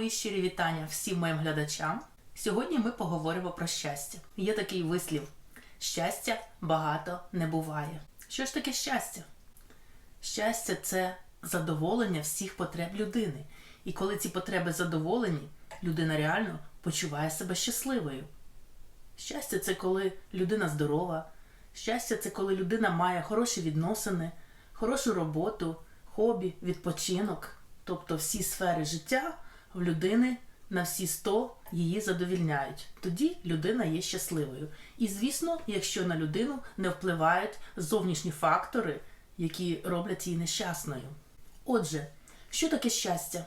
Мої щирі вітання всім моїм глядачам. Сьогодні ми поговоримо про щастя. Є такий вислів: щастя багато не буває. Що ж таке щастя? Щастя це задоволення всіх потреб людини. І коли ці потреби задоволені, людина реально почуває себе щасливою. Щастя це коли людина здорова. Щастя це коли людина має хороші відносини, хорошу роботу, хобі, відпочинок. Тобто всі сфери життя в людини на всі 100 її задовільняють. Тоді людина є щасливою. І звісно, якщо на людину не впливають зовнішні фактори, які роблять її нещасною. Отже, що таке щастя?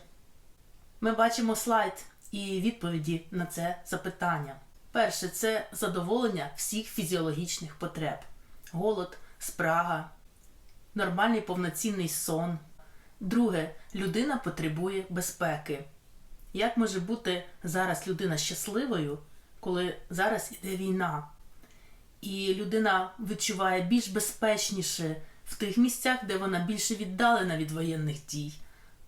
Ми бачимо слайд і відповіді на це запитання. Перше це задоволення всіх фізіологічних потреб: голод, спрага, нормальний повноцінний сон. Друге, людина потребує безпеки. Як може бути зараз людина щасливою, коли зараз іде війна? І людина відчуває більш безпечніше в тих місцях, де вона більше віддалена від воєнних дій,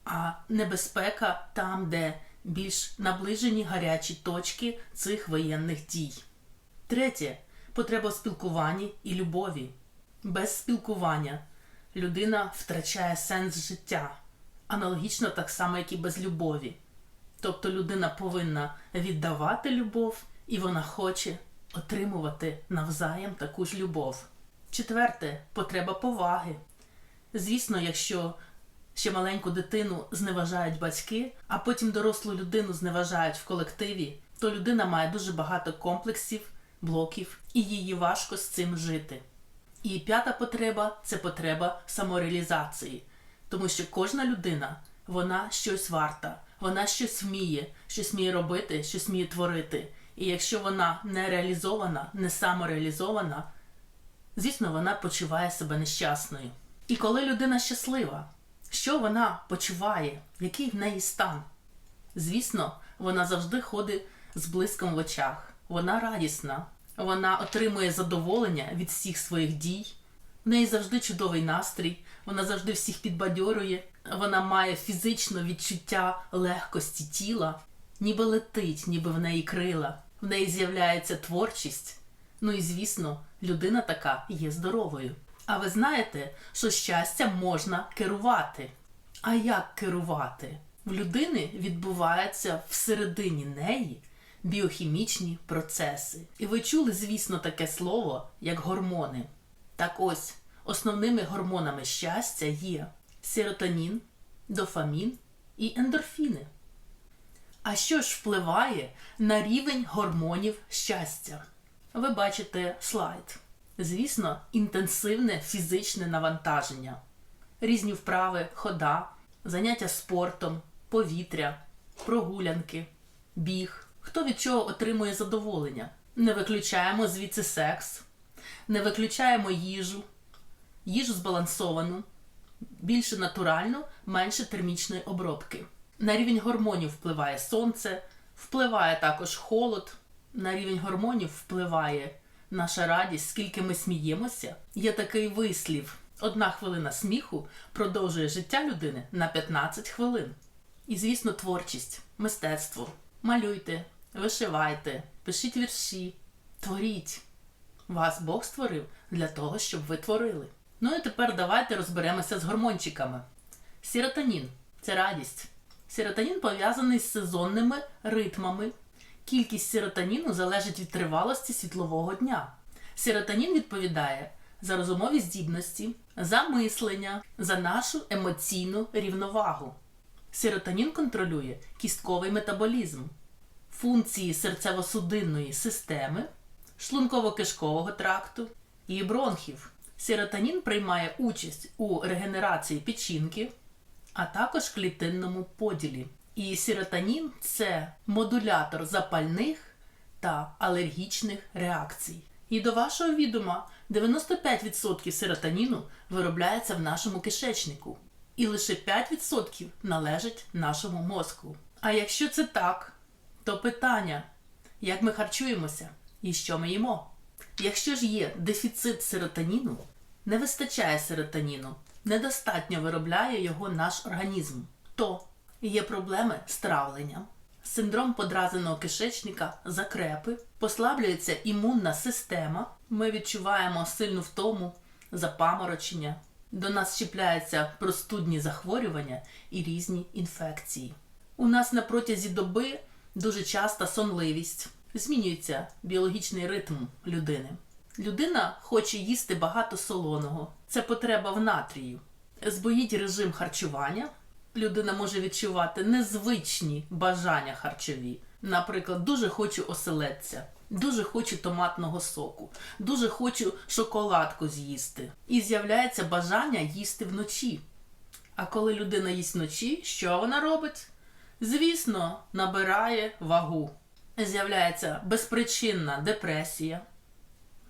а небезпека там, де більш наближені гарячі точки цих воєнних дій. Третє потреба в спілкуванні і любові. Без спілкування людина втрачає сенс життя, аналогічно так само, як і без любові. Тобто людина повинна віддавати любов, і вона хоче отримувати навзаєм таку ж любов. Четверте потреба поваги. Звісно, якщо ще маленьку дитину зневажають батьки, а потім дорослу людину зневажають в колективі, то людина має дуже багато комплексів, блоків, і її важко з цим жити. І п'ята потреба це потреба самореалізації, тому що кожна людина вона щось варта, вона щось вміє, щось вміє робити, щось вміє творити. І якщо вона не реалізована, не самореалізована, звісно, вона почуває себе нещасною. І коли людина щаслива, що вона почуває, який в неї стан? Звісно, вона завжди ходить з блиском в очах, вона радісна, вона отримує задоволення від всіх своїх дій. В неї завжди чудовий настрій, вона завжди всіх підбадьорює, вона має фізичне відчуття легкості тіла, ніби летить, ніби в неї крила, в неї з'являється творчість. Ну і звісно, людина така є здоровою. А ви знаєте, що щастя можна керувати. А як керувати? В людини відбуваються всередині неї біохімічні процеси. І ви чули, звісно, таке слово, як гормони. Так ось, основними гормонами щастя є серотонін, дофамін і ендорфіни. А що ж впливає на рівень гормонів щастя? Ви бачите слайд. Звісно, інтенсивне фізичне навантаження, різні вправи, хода, заняття спортом, повітря, прогулянки, біг. Хто від чого отримує задоволення? Не виключаємо звідси секс, не виключаємо їжу, їжу збалансовану, більше натуральну, менше термічної обробки. На рівень гормонів впливає сонце, впливає також холод, на рівень гормонів впливає наша радість, скільки ми сміємося. Є такий вислів: одна хвилина сміху продовжує життя людини на 15 хвилин. І, звісно, творчість, мистецтво. Малюйте, вишивайте, пишіть вірші, творіть. Вас Бог створив для того, щоб ви творили. Ну і тепер давайте розберемося з гормончиками. Серотонін це радість. Серотонін пов'язаний з сезонними ритмами. Кількість серотоніну залежить від тривалості світлового дня. Серотонін відповідає за розумові здібності, за мислення, за нашу емоційну рівновагу. Серотонін контролює кістковий метаболізм, функції серцево-судинної системи, шлунково-кишкового тракту і бронхів. Серотонін приймає участь у регенерації печінки, а також клітинному поділі. І серотонін це модулятор запальних та алергічних реакцій. І до вашого відома 95% серотоніну виробляється в нашому кишечнику, і лише 5% належить нашому мозку. А якщо це так, то питання, як ми харчуємося і що ми їмо? Якщо ж є дефіцит серотоніну, не вистачає серотоніну, недостатньо виробляє його наш організм, то є проблеми з травленням, синдром подразненого кишечника, закрепи, послаблюється імунна система. Ми відчуваємо сильну втому, запаморочення. До нас чіпляються простудні захворювання і різні інфекції. У нас на протязі доби дуже часто сонливість, змінюється біологічний ритм людини. Людина хоче їсти багато солоного. Це потреба в натрію. Збоїть режим харчування. Людина може відчувати незвичні бажання харчові. Наприклад, дуже хочу оселедця, дуже хочу томатного соку, дуже хочу шоколадку з'їсти. І з'являється бажання їсти вночі. А коли людина їсть вночі, що вона робить? Звісно, набирає вагу. З'являється безпричинна депресія.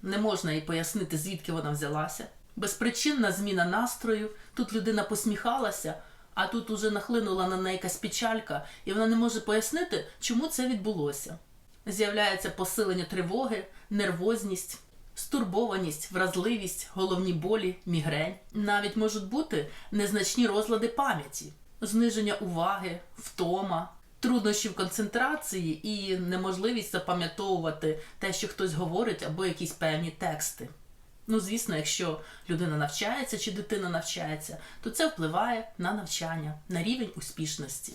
Не можна їй пояснити, звідки вона взялася. Безпричинна зміна настрою. Тут людина посміхалася, а тут уже нахлинула на неї якась печалька, і вона не може пояснити, чому це відбулося. З'являється посилення тривоги, нервозність, стурбованість, вразливість, головні болі, мігрень. Навіть можуть бути незначні розлади пам'яті, зниження уваги, втома, труднощі в концентрації і неможливість запам'ятовувати те, що хтось говорить, або якісь певні тексти. Ну, звісно, якщо людина навчається чи дитина навчається, то це впливає на навчання, на рівень успішності.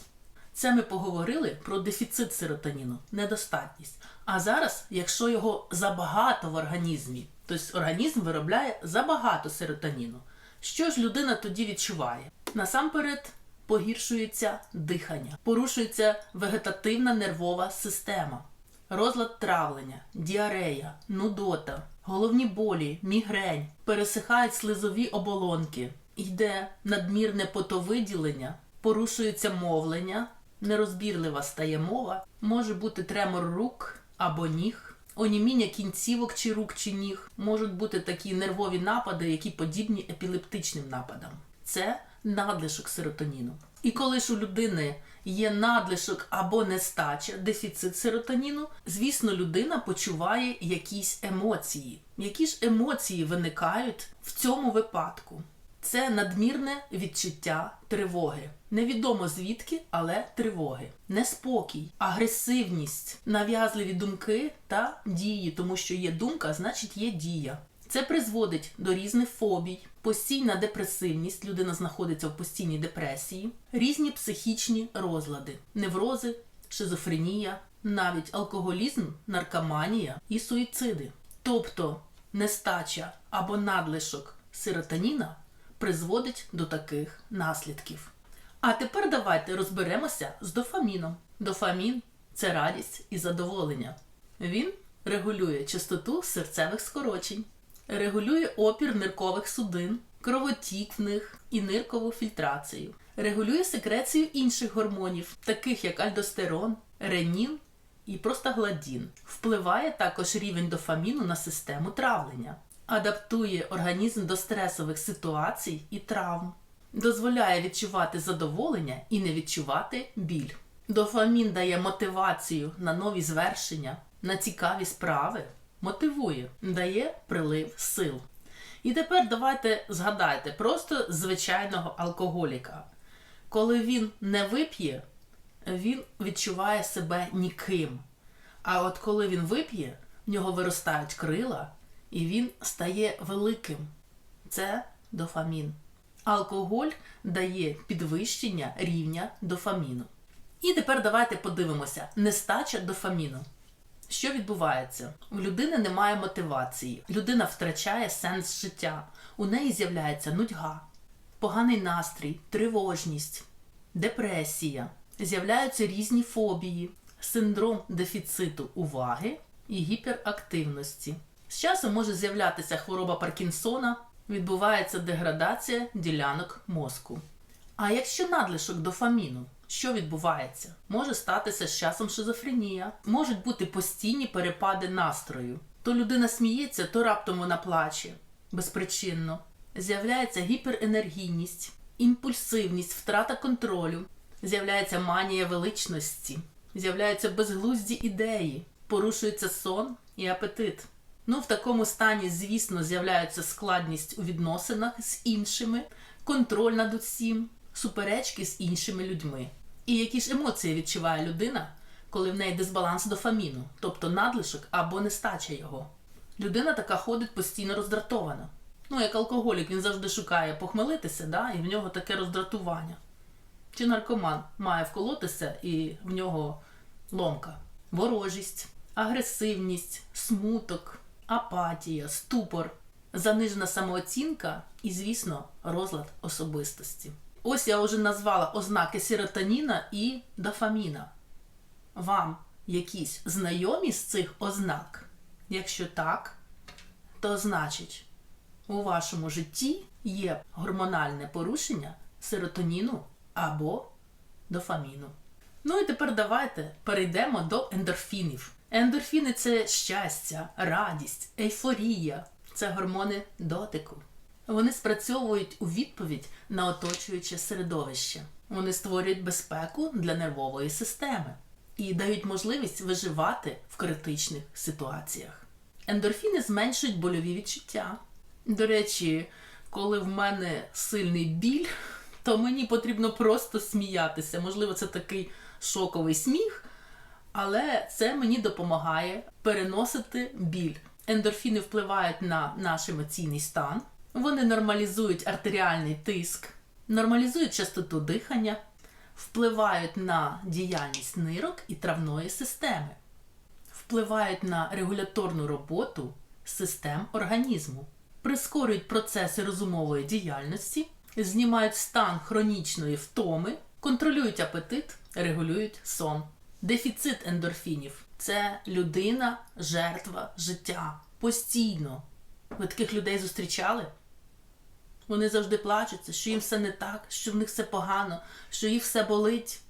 Це ми поговорили про дефіцит серотоніну, недостатність. А зараз, якщо його забагато в організмі, тобто організм виробляє забагато серотоніну, що ж людина тоді відчуває? Насамперед погіршується дихання, порушується вегетативна нервова система, розлад травлення, діарея, нудота, головні болі, мігрень, пересихають слизові оболонки, йде надмірне потовиділення, порушується мовлення, нерозбірлива стає мова, може бути тремор рук або ніг. Оніміння кінцівок чи рук чи ніг можуть бути такі нервові напади, які подібні епілептичним нападам. Це надлишок серотоніну. І коли ж у людини є надлишок або нестача, дефіцит серотоніну, звісно, людина почуває якісь емоції. Які ж емоції виникають в цьому випадку? Це надмірне відчуття тривоги. Невідомо звідки, але тривоги, неспокій, агресивність, нав'язливі думки та дії, тому що є думка, значить є дія. Це призводить до різних фобій, постійна депресивність, людина знаходиться в постійній депресії, різні психічні розлади, неврози, шизофренія, навіть алкоголізм, наркоманія і суїциди. Тобто нестача або надлишок серотоніна призводить до таких наслідків. А тепер давайте розберемося з дофаміном. Дофамін це радість і задоволення. Він регулює частоту серцевих скорочень, регулює опір ниркових судин, кровотік в них і ниркову фільтрацію, регулює секрецію інших гормонів, таких як альдостерон, ренін і простагладін. Впливає також рівень дофаміну на систему травлення, адаптує організм до стресових ситуацій і травм, дозволяє відчувати задоволення і не відчувати біль. Дофамін дає мотивацію на нові звершення, на цікаві справи, мотивує, дає прилив сил. І тепер давайте згадайте просто звичайного алкоголіка. Коли він не вип'є, він відчуває себе ніким. А от коли він вип'є, в нього виростають крила, і він стає великим. Це дофамін. Алкоголь дає підвищення рівня дофаміну. І тепер давайте подивимося: нестача дофаміну. Що відбувається? У людини немає мотивації, людина втрачає сенс життя, у неї з'являється нудьга, поганий настрій, тривожність, депресія, з'являються різні фобії, синдром дефіциту уваги і гіперактивності. З часом може з'являтися хвороба Паркінсона, відбувається деградація ділянок мозку. А якщо надлишок дофаміну, що відбувається? Може статися з часом шизофренія, можуть бути постійні перепади настрою. То людина сміється, то раптом вона плаче безпричинно. З'являється гіперенергійність, імпульсивність, втрата контролю, з'являється манія величності, з'являються безглузді ідеї, порушується сон і апетит. Ну, в такому стані, звісно, з'являється складність у відносинах з іншими, контроль над усім, суперечки з іншими людьми. І які ж емоції відчуває людина, коли в неї дисбаланс дофаміну, тобто надлишок або нестача його. Людина така ходить постійно роздратована. Ну, як алкоголік, він завжди шукає похмелитися, да? і в нього таке роздратування. Чи наркоман має вколотися і в нього ломка, ворожість, агресивність, смуток, апатія, ступор, занижена самооцінка і, звісно, розлад особистості. Ось я вже назвала ознаки серотоніна і дофаміна. Вам якісь знайомі з цих ознак? Якщо так, то значить у вашому житті є гормональне порушення серотоніну або дофаміну. Ну і тепер давайте перейдемо до ендорфінів. Ендорфіни це щастя, радість, ейфорія, це гормони дотику. Вони спрацьовують у відповідь на оточуюче середовище. Вони створюють безпеку для нервової системи і дають можливість виживати в критичних ситуаціях. Ендорфіни зменшують больові відчуття. До речі, коли в мене сильний біль, то мені потрібно просто сміятися. Можливо, це такий шоковий сміх, але це мені допомагає переносити біль. Ендорфіни впливають на наш емоційний стан, вони нормалізують артеріальний тиск, нормалізують частоту дихання, впливають на діяльність нирок і травної системи, впливають на регуляторну роботу систем організму, прискорюють процеси розумової діяльності, знімають стан хронічної втоми, контролюють апетит, регулюють сон. Дефіцит ендорфінів це людина, жертва життя. Постійно. Ви таких людей зустрічали? Вони завжди плачуться, що їм все не так, що в них все погано, що їх все болить.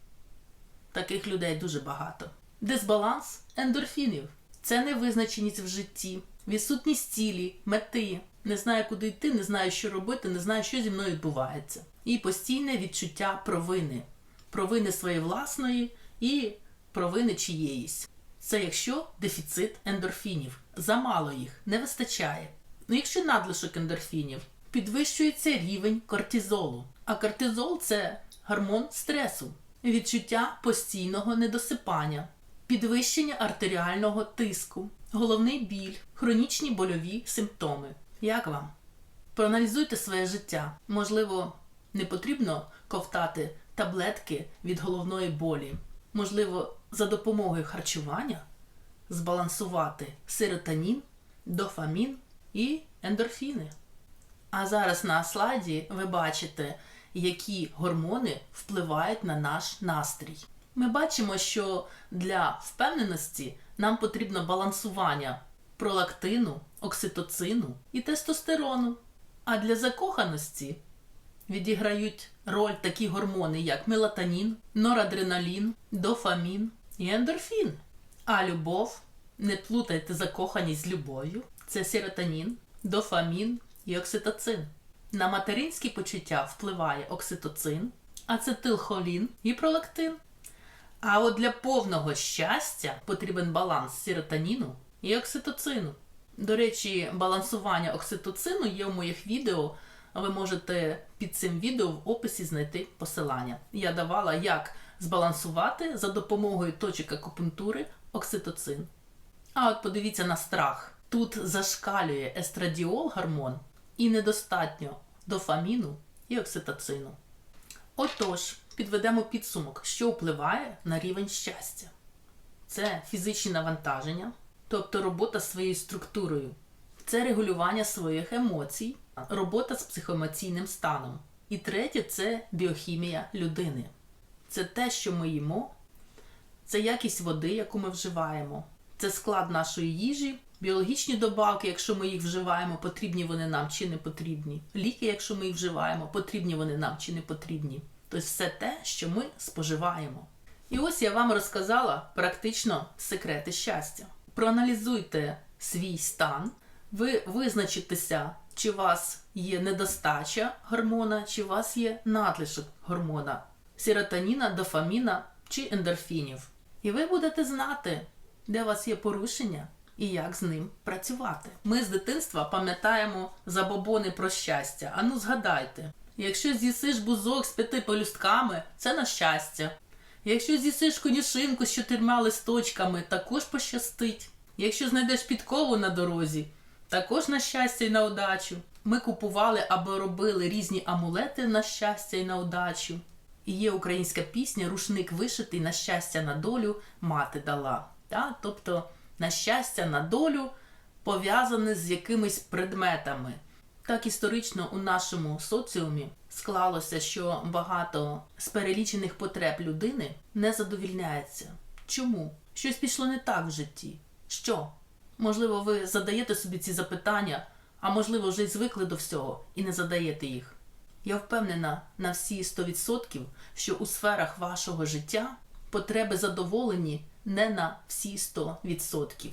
Таких людей дуже багато. Дисбаланс ендорфінів це невизначеність в житті, відсутність цілі, мети. Не знаю, куди йти, не знаю, що робити, не знаю, що зі мною відбувається. І постійне відчуття провини, провини своєї власної і провини чиєїсь. Це якщо дефіцит ендорфінів. Замало їх не вистачає. Ну, якщо надлишок ендорфінів, підвищується рівень кортизолу. А кортизол це гормон стресу, відчуття постійного недосипання, підвищення артеріального тиску, головний біль, хронічні больові симптоми. Як вам? Проаналізуйте своє життя. Можливо, не потрібно ковтати таблетки від головної болі. Можливо, за допомогою харчування збалансувати серотонін, дофамін і ендорфіни. А зараз на слайді ви бачите, які гормони впливають на наш настрій. Ми бачимо, що для впевненості нам потрібно балансування пролактину, окситоцину і тестостерону. А для закоханості відіграють роль такі гормони, як мелатонін, норадреналін, дофамін і ендорфін. А любов, не плутайте закоханість з любов'ю, це серотонін, дофамін і окситоцин. На материнські почуття впливає окситоцин, ацетилхолін і пролактин. А от для повного щастя потрібен баланс серотоніну і окситоцину. До речі, балансування окситоцину є в моїх відео. Ви можете під цим відео в описі знайти посилання. Я давала, як збалансувати за допомогою точок акупунктури окситоцин. А от подивіться на страх. Тут зашкалює естрадіол гормон і недостатньо дофаміну і окситоцину. Отож, підведемо підсумок, що впливає на рівень щастя. Це фізичні навантаження, тобто робота з своєю структурою, це регулювання своїх емоцій, робота з психоемоційним станом. І третє це біохімія людини. Це те, що ми їмо, це якість води, яку ми вживаємо, це склад нашої їжі, біологічні добавки, якщо ми їх вживаємо, потрібні вони нам чи не потрібні. Ліки, якщо ми їх вживаємо, потрібні вони нам чи не потрібні. Тобто все те, що ми споживаємо. І ось я вам розказала практично секрети щастя. Проаналізуйте свій стан, ви визначитеся, чи у вас є недостача гормона, чи у вас є надлишок гормона серотоніна, дофаміна чи ендорфінів. І ви будете знати, де у вас є порушення і як з ним працювати. Ми з дитинства пам'ятаємо забобони про щастя. Ану, згадайте, якщо з'їсиш бузок з п'яти полюстками, це на щастя. Якщо з'їсиш конюшинку з чотирма листочками, також пощастить. Якщо знайдеш підкову на дорозі, також на щастя й на удачу. Ми купували або робили різні амулети на щастя й на удачу. І є українська пісня Рушник вишитий на щастя на долю мати дала. Та? Тобто на щастя на долю пов'язане з якимись предметами. Так історично у нашому соціумі склалося, що багато з перелічених потреб людини не задовільняється. Чому? Щось пішло не так в житті. Що? Можливо, ви задаєте собі ці запитання, а можливо, вже й звикли до всього і не задаєте їх. Я впевнена на всі 100%, що у сферах вашого життя потреби задоволені не на всі 100%.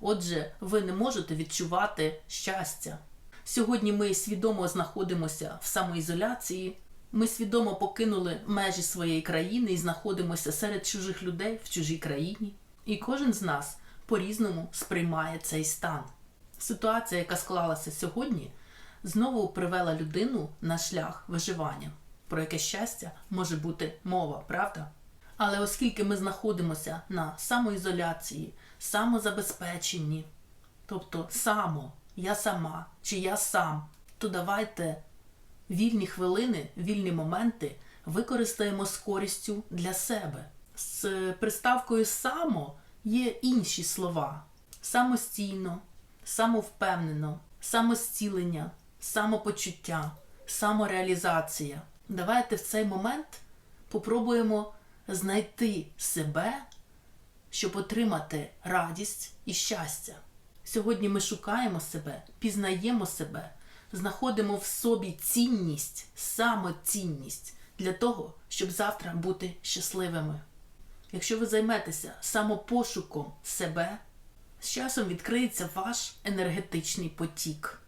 Отже, ви не можете відчувати щастя. Сьогодні ми свідомо знаходимося в самоізоляції. Ми свідомо покинули межі своєї країни і знаходимося серед чужих людей в чужій країні. І кожен з нас по-різному сприймає цей стан. Ситуація, яка склалася сьогодні, знову привела людину на шлях виживання, про яке щастя може бути мова, правда? Але оскільки ми знаходимося на самоізоляції, самозабезпеченні, тобто само, я сама чи я сам, то давайте вільні хвилини, вільні моменти використаємо з користю для себе. З приставкою само є інші слова: самостійно, самовпевнено, самостілення, самопочуття, самореалізація. Давайте в цей момент попробуємо знайти себе, щоб отримати радість і щастя. Сьогодні ми шукаємо себе, пізнаємо себе, знаходимо в собі цінність, самоцінність для того, щоб завтра бути щасливими. Якщо ви займетеся самопошуком себе, з часом відкриється ваш енергетичний потік.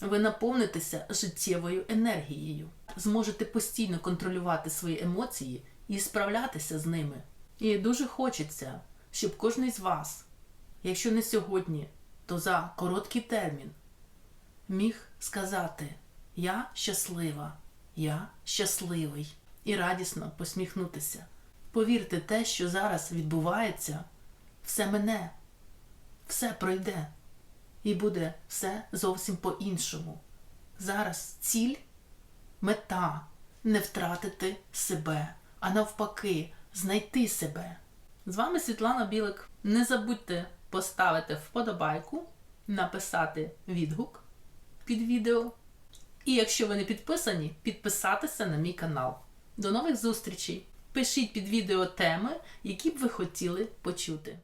Ви наповнитеся життєвою енергією, зможете постійно контролювати свої емоції і справлятися з ними. І дуже хочеться, щоб кожен з вас, якщо не сьогодні, то за короткий термін міг сказати Я щаслива, я щасливий і радісно посміхнутися. Повірте, те, що зараз відбувається, все мене, все пройде, і буде все зовсім по-іншому. Зараз ціль, мета не втратити себе, а навпаки, знайти себе. З вами Світлана Білик. Не забудьте поставити вподобайку, написати відгук під відео. І якщо ви не підписані, підписатися на мій канал. До нових зустрічей! Пишіть під відео теми, які б ви хотіли почути.